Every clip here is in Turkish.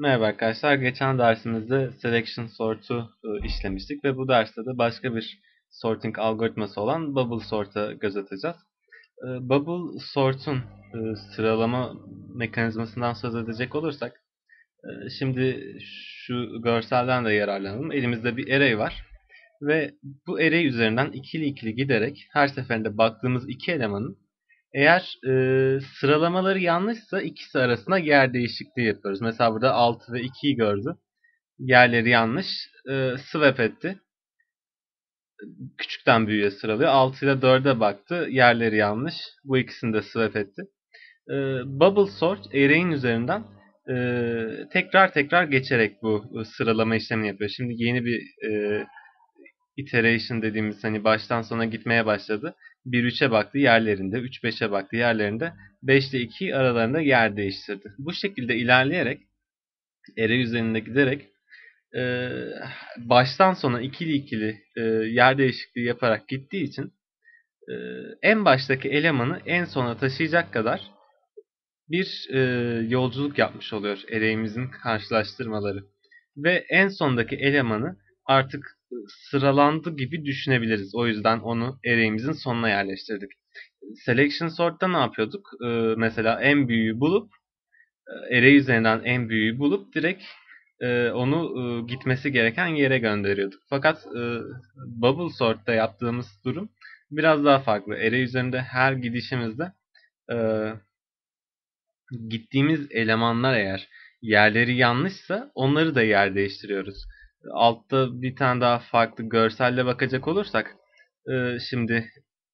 Merhaba arkadaşlar. Geçen dersimizde selection sort'u e, işlemiştik ve bu derste de başka bir sorting algoritması olan bubble sort'a göz atacağız. E, bubble sort'un e, sıralama mekanizmasından söz edecek olursak şimdi şu görselden de yararlanalım. Elimizde bir array var ve bu array üzerinden ikili ikili giderek her seferinde baktığımız iki elemanın eğer e, sıralamaları yanlışsa ikisi arasında yer değişikliği yapıyoruz. Mesela burada 6 ve 2'yi gördü. Yerleri yanlış. E, swap etti. Küçükten büyüğe sıralıyor. 6 ile 4'e baktı. Yerleri yanlış. Bu ikisini de swap etti. E, bubble sort array'in üzerinden e, tekrar tekrar geçerek bu sıralama işlemini yapıyor. Şimdi yeni bir e, iteration dediğimiz hani baştan sona gitmeye başladı. 1-3'e baktı yerlerinde, 3-5'e baktı yerlerinde, 5 ile 2 aralarında yer değiştirdi. Bu şekilde ilerleyerek, array üzerinde giderek e, baştan sona ikili ikili e, yer değişikliği yaparak gittiği için e, en baştaki elemanı en sona taşıyacak kadar bir e, yolculuk yapmış oluyor array'imizin karşılaştırmaları. Ve en sondaki elemanı artık sıralandı gibi düşünebiliriz. O yüzden onu array'imizin sonuna yerleştirdik. Selection sort'ta ne yapıyorduk? Ee, mesela en büyüğü bulup e, array üzerinden en büyüğü bulup direkt e, onu e, gitmesi gereken yere gönderiyorduk. Fakat e, bubble sort'ta yaptığımız durum biraz daha farklı. Array üzerinde her gidişimizde e, gittiğimiz elemanlar eğer yerleri yanlışsa onları da yer değiştiriyoruz altta bir tane daha farklı görselle bakacak olursak e, şimdi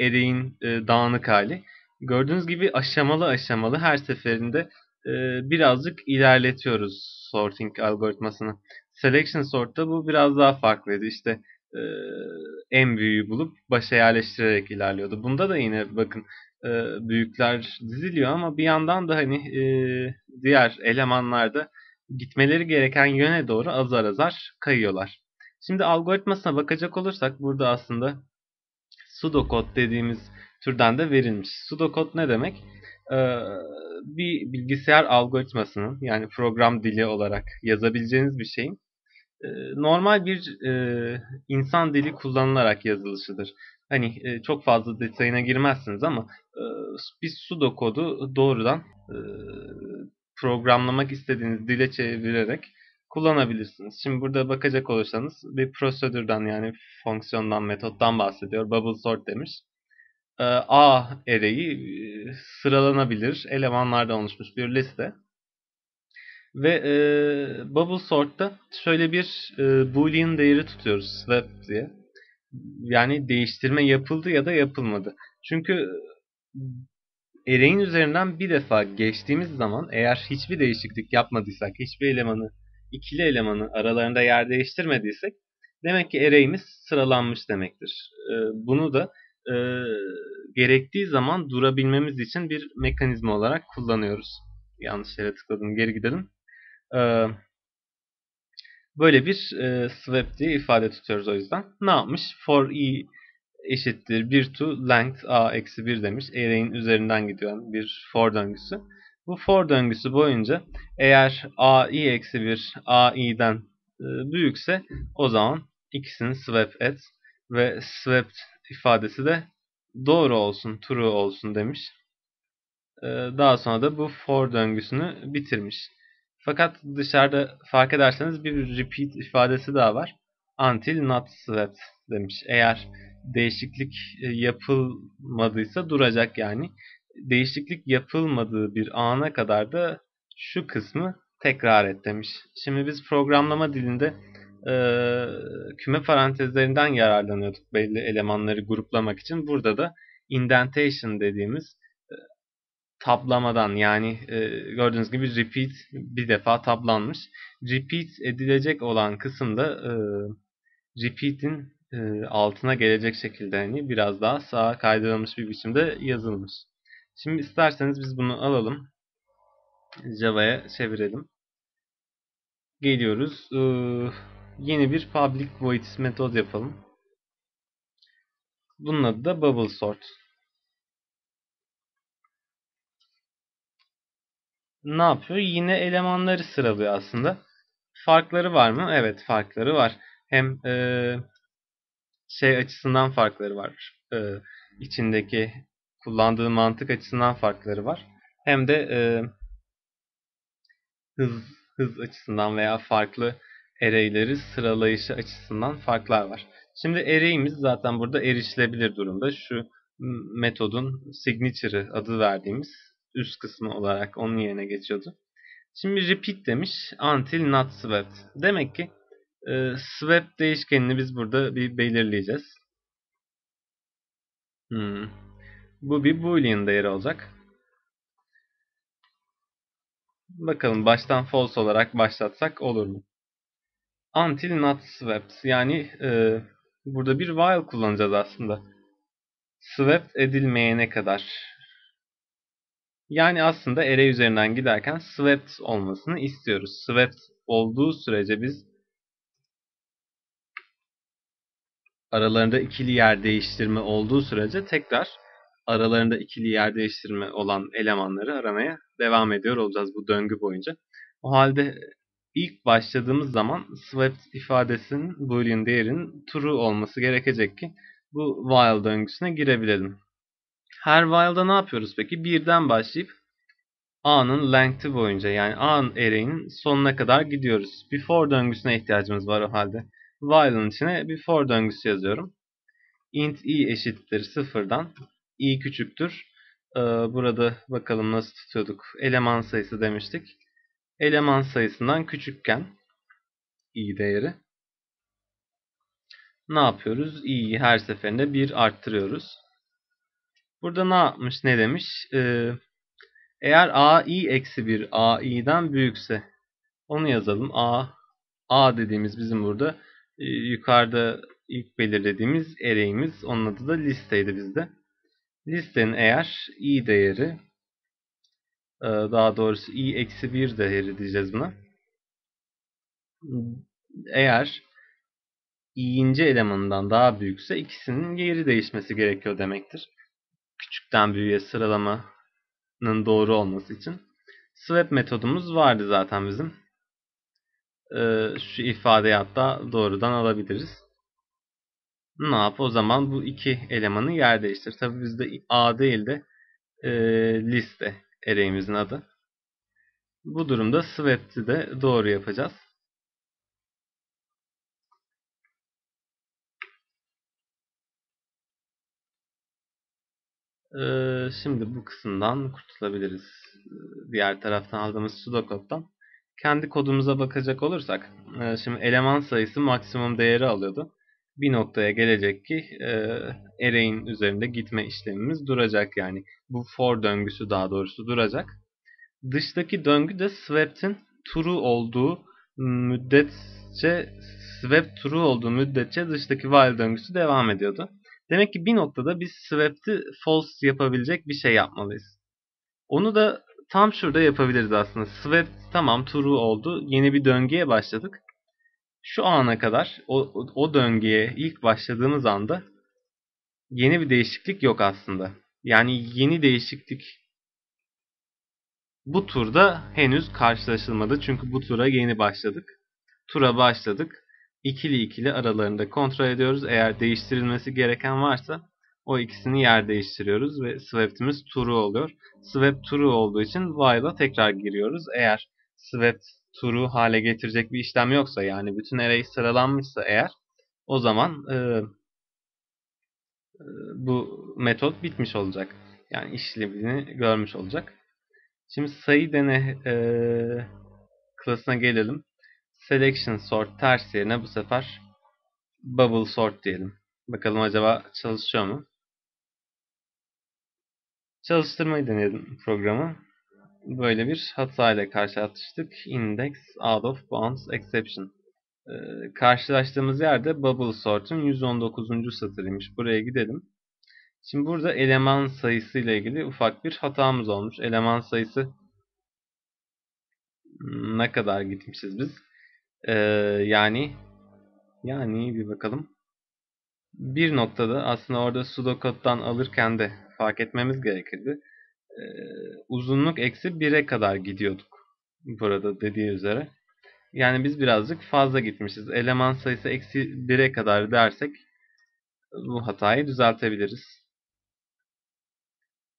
eriğin e, dağınık hali. Gördüğünüz gibi aşamalı aşamalı her seferinde e, birazcık ilerletiyoruz sorting algoritmasını. Selection sort'ta bu biraz daha farklıydı. İşte en büyüğü bulup başa yerleştirerek ilerliyordu. Bunda da yine bakın büyükler diziliyor ama bir yandan da hani diğer elemanlarda gitmeleri gereken yöne doğru azar azar kayıyorlar. Şimdi algoritmasına bakacak olursak burada aslında pseudocode dediğimiz türden de verilmiş. Pseudocode ne demek? Ee, bir bilgisayar algoritmasının yani program dili olarak yazabileceğiniz bir şeyin e, normal bir e, insan dili kullanılarak yazılışıdır. Hani e, çok fazla detayına girmezsiniz ama biz pseudokodu doğrudan programlamak istediğiniz dile çevirerek kullanabilirsiniz. Şimdi burada bakacak olursanız bir prosedürden yani fonksiyondan, metottan bahsediyor. Bubble sort demiş. Ee, A array'i e, sıralanabilir elemanlardan oluşmuş bir liste. Ve e, bubble sort'ta şöyle bir e, boolean değeri tutuyoruz swap diye. Yani değiştirme yapıldı ya da yapılmadı. Çünkü array'in üzerinden bir defa geçtiğimiz zaman eğer hiçbir değişiklik yapmadıysak, hiçbir elemanı, ikili elemanı aralarında yer değiştirmediysek demek ki array'imiz sıralanmış demektir. Ee, bunu da e, gerektiği zaman durabilmemiz için bir mekanizma olarak kullanıyoruz. Yanlış yere tıkladım, geri gidelim. Ee, böyle bir e, swap diye ifade tutuyoruz o yüzden. Ne yapmış? For i eşittir 1 to length a eksi 1 demiş. Array'in üzerinden gidiyor bir for döngüsü. Bu for döngüsü boyunca eğer a i eksi 1 a i'den e, büyükse o zaman ikisini swap et ve swap ifadesi de doğru olsun, true olsun demiş. E, daha sonra da bu for döngüsünü bitirmiş. Fakat dışarıda fark ederseniz bir repeat ifadesi daha var. Until not swept demiş. Eğer değişiklik e, yapılmadıysa duracak yani. Değişiklik yapılmadığı bir ana kadar da şu kısmı tekrar et demiş. Şimdi biz programlama dilinde e, küme parantezlerinden yararlanıyorduk belli elemanları gruplamak için. Burada da indentation dediğimiz e, tablamadan yani e, gördüğünüz gibi repeat bir defa tablanmış. Repeat edilecek olan kısımda e, repeat'in e, altına gelecek şekilde hani biraz daha sağa kaydırılmış bir biçimde yazılmış. Şimdi isterseniz biz bunu alalım. Java'ya çevirelim. Geliyoruz. Ee, yeni bir public void metod yapalım. Bunun adı da bubble sort. ne yapıyor? Yine elemanları sıralıyor aslında. Farkları var mı? Evet farkları var. Hem e, şey açısından farkları var. E, içindeki kullandığı mantık açısından farkları var. Hem de e, hız hız açısından veya farklı array'leri sıralayışı açısından farklar var. Şimdi array'imiz zaten burada erişilebilir durumda. Şu metodun signature'ı adı verdiğimiz üst kısmı olarak onun yerine geçiyordu. Şimdi repeat demiş until not swept. Demek ki e, swept değişkenini biz burada bir belirleyeceğiz. Hmm. Bu bir boolean değeri olacak. Bakalım baştan false olarak başlatsak olur mu? Until not swept. Yani e, burada bir while kullanacağız aslında. Swept edilmeyene kadar. Yani aslında array üzerinden giderken swept olmasını istiyoruz. Swept olduğu sürece biz aralarında ikili yer değiştirme olduğu sürece tekrar aralarında ikili yer değiştirme olan elemanları aramaya devam ediyor olacağız bu döngü boyunca. O halde ilk başladığımız zaman swept ifadesinin boolean değerinin true olması gerekecek ki bu while döngüsüne girebilelim. Her while'da ne yapıyoruz peki? Birden başlayıp A'nın length'i boyunca yani A'nın array'in sonuna kadar gidiyoruz. Before döngüsüne ihtiyacımız var o halde. While'ın içine before döngüsü yazıyorum. int i eşittir sıfırdan i küçüktür. Ee, burada bakalım nasıl tutuyorduk. Eleman sayısı demiştik. Eleman sayısından küçükken i değeri ne yapıyoruz? i'yi her seferinde 1 arttırıyoruz. Burada ne yapmış? Ne demiş? Ee, eğer ai eksi 1 ai'den büyükse onu yazalım. a a dediğimiz bizim burada e, yukarıda ilk belirlediğimiz array'imiz. Onun adı da listeydi bizde. Listenin eğer i değeri e, daha doğrusu i eksi 1 değeri diyeceğiz buna. Eğer i'inci elemanından daha büyükse ikisinin yeri değişmesi gerekiyor demektir. Küçükten büyüğe sıralamanın doğru olması için. Swap metodumuz vardı zaten bizim. Ee, şu ifadeyi hatta doğrudan alabiliriz. Ne yap? O zaman bu iki elemanı yer değiştir. Tabi bizde A değil de e, liste array'imizin adı. Bu durumda swap'ti de doğru yapacağız. Ee, şimdi bu kısımdan kurtulabiliriz. Diğer taraftan aldığımız pseudocod'dan. Kendi kodumuza bakacak olursak, e, şimdi eleman sayısı maksimum değeri alıyordu. Bir noktaya gelecek ki e, array'in üzerinde gitme işlemimiz duracak yani. Bu for döngüsü daha doğrusu duracak. Dıştaki döngü de swap'in true olduğu müddetçe swap true olduğu müddetçe dıştaki while döngüsü devam ediyordu. Demek ki bir noktada biz swap'ti false yapabilecek bir şey yapmalıyız. Onu da tam şurada yapabiliriz aslında. Swap tamam true oldu. Yeni bir döngüye başladık. Şu ana kadar o, o döngüye ilk başladığımız anda yeni bir değişiklik yok aslında. Yani yeni değişiklik bu turda henüz karşılaşılmadı. Çünkü bu tura yeni başladık. Tura başladık ikili ikili aralarında kontrol ediyoruz. Eğer değiştirilmesi gereken varsa o ikisini yer değiştiriyoruz ve swept true oluyor. Swept true olduğu için while'a tekrar giriyoruz. Eğer swept true hale getirecek bir işlem yoksa yani bütün array sıralanmışsa eğer o zaman e, e, bu metot bitmiş olacak. Yani işlevini görmüş olacak. Şimdi sayı dene e, klasına gelelim selection sort ters yerine bu sefer bubble sort diyelim. Bakalım acaba çalışıyor mu? Çalıştırmayı denedim programı. Böyle bir hata ile karşılaştık. Index out of bounds exception. Ee, karşılaştığımız yerde bubble sort'un 119. satırıymış. Buraya gidelim. Şimdi burada eleman sayısı ile ilgili ufak bir hatamız olmuş. Eleman sayısı ne kadar gitmişiz biz? Ee, yani yani bir bakalım. Bir noktada aslında orada pseudocode'dan alırken de fark etmemiz gerekirdi. e, uzunluk eksi 1'e kadar gidiyorduk. Burada dediği üzere. Yani biz birazcık fazla gitmişiz. Eleman sayısı eksi 1'e kadar dersek bu hatayı düzeltebiliriz.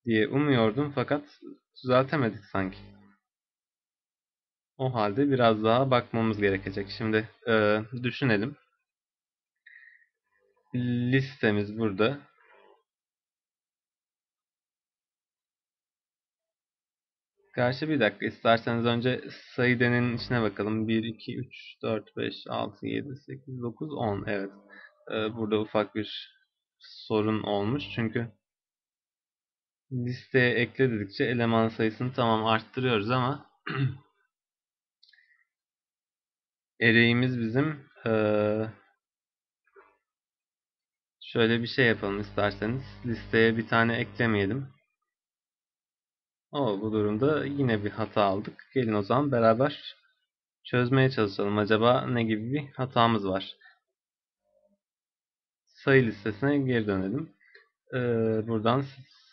Diye umuyordum fakat düzeltemedik sanki. O halde biraz daha bakmamız gerekecek. Şimdi e, düşünelim. Listemiz burada. Gerçi bir dakika isterseniz önce sayı denenin içine bakalım. 1, 2, 3, 4, 5, 6, 7, 8, 9, 10. Evet. Ee, burada ufak bir sorun olmuş. Çünkü listeye ekle dedikçe eleman sayısını tamam arttırıyoruz ama array'imiz bizim ee, şöyle bir şey yapalım isterseniz. Listeye bir tane eklemeyelim. O bu durumda yine bir hata aldık. Gelin o zaman beraber çözmeye çalışalım. Acaba ne gibi bir hatamız var? Sayı listesine geri dönelim. Ee, buradan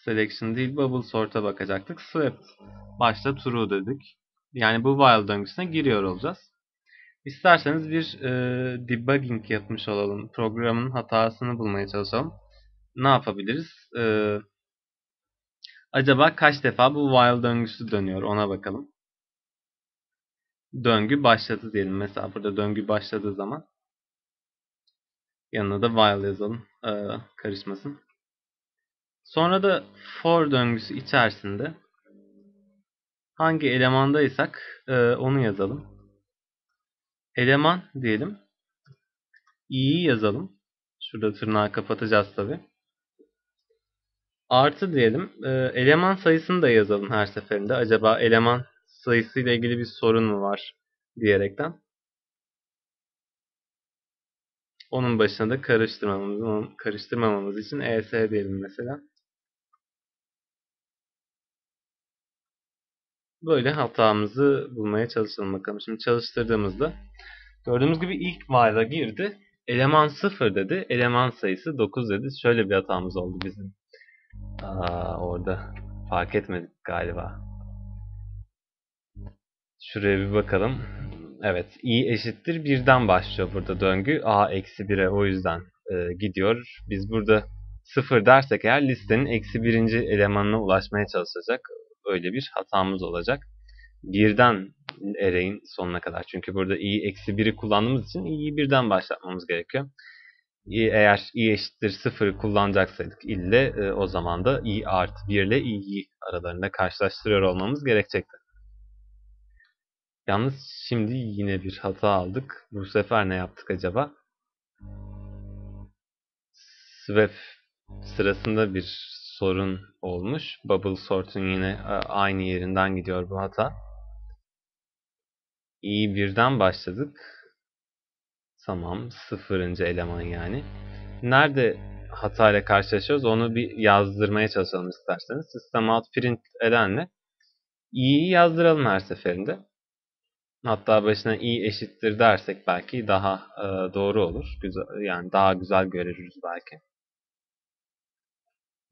selection değil bubble sort'a bakacaktık. Swept başta true dedik. Yani bu while döngüsüne giriyor olacağız. İsterseniz bir e, debugging yapmış olalım. Programın hatasını bulmaya çalışalım. Ne yapabiliriz? Ee, Acaba kaç defa bu while döngüsü dönüyor ona bakalım. Döngü başladı diyelim. Mesela burada döngü başladığı zaman yanına da while yazalım. Ee, karışmasın. Sonra da for döngüsü içerisinde hangi elemandaysak e, onu yazalım. Eleman diyelim. i'yi yazalım. Şurada tırnağı kapatacağız tabi. Artı diyelim. E, eleman sayısını da yazalım her seferinde. Acaba eleman sayısıyla ilgili bir sorun mu var diyerekten. Onun başına da karıştırmamamız, karıştırmamamız için ES diyelim mesela. Böyle hatamızı bulmaya çalışalım bakalım. Şimdi çalıştırdığımızda gördüğümüz gibi ilk while'a girdi. Eleman 0 dedi. Eleman sayısı 9 dedi. Şöyle bir hatamız oldu bizim. Aa, orada fark etmedik galiba. Şuraya bir bakalım. Evet, i eşittir 1'den başlıyor burada döngü. a eksi 1'e o yüzden e, gidiyor. Biz burada 0 dersek eğer listenin eksi birinci elemanına ulaşmaya çalışacak. Öyle bir hatamız olacak. Birden array'in sonuna kadar. Çünkü burada i eksi 1'i kullandığımız için i'yi birden başlatmamız gerekiyor eğer i eşittir 0 kullanacaksaydık ille e, o zaman da i artı 1 ile i'yi aralarında karşılaştırıyor olmamız gerekecekti. Yalnız şimdi yine bir hata aldık. Bu sefer ne yaptık acaba? Swap sırasında bir sorun olmuş. Bubble sort'un yine aynı yerinden gidiyor bu hata. i birden başladık. Tamam. Sıfırıncı eleman yani. Nerede hatayla karşılaşıyoruz onu bir yazdırmaya çalışalım isterseniz. System out print edenle i'yi yazdıralım her seferinde. Hatta başına i eşittir dersek belki daha e, doğru olur. Güzel, yani daha güzel görürüz belki.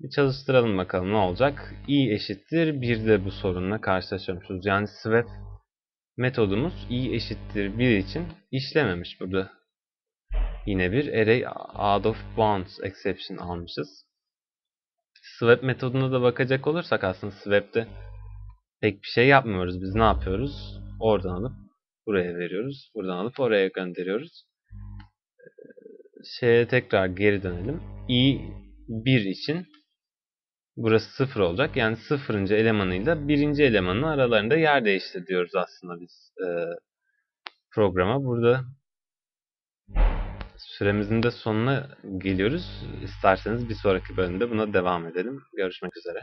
Bir çalıştıralım bakalım ne olacak. i eşittir 1 de bu sorunla karşılaşıyormuşuz. Yani swap metodumuz i eşittir 1 için işlememiş burada. Yine bir array out of bounds exception almışız. Swap metoduna da bakacak olursak aslında swap'te pek bir şey yapmıyoruz. Biz ne yapıyoruz? Oradan alıp buraya veriyoruz. Buradan alıp oraya gönderiyoruz. Şeye tekrar geri dönelim. i 1 için burası 0 olacak. Yani 0. elemanıyla 1. elemanın aralarında yer değiştir diyoruz aslında biz e, programa. Burada Süremizin de sonuna geliyoruz. İsterseniz bir sonraki bölümde buna devam edelim. Görüşmek üzere.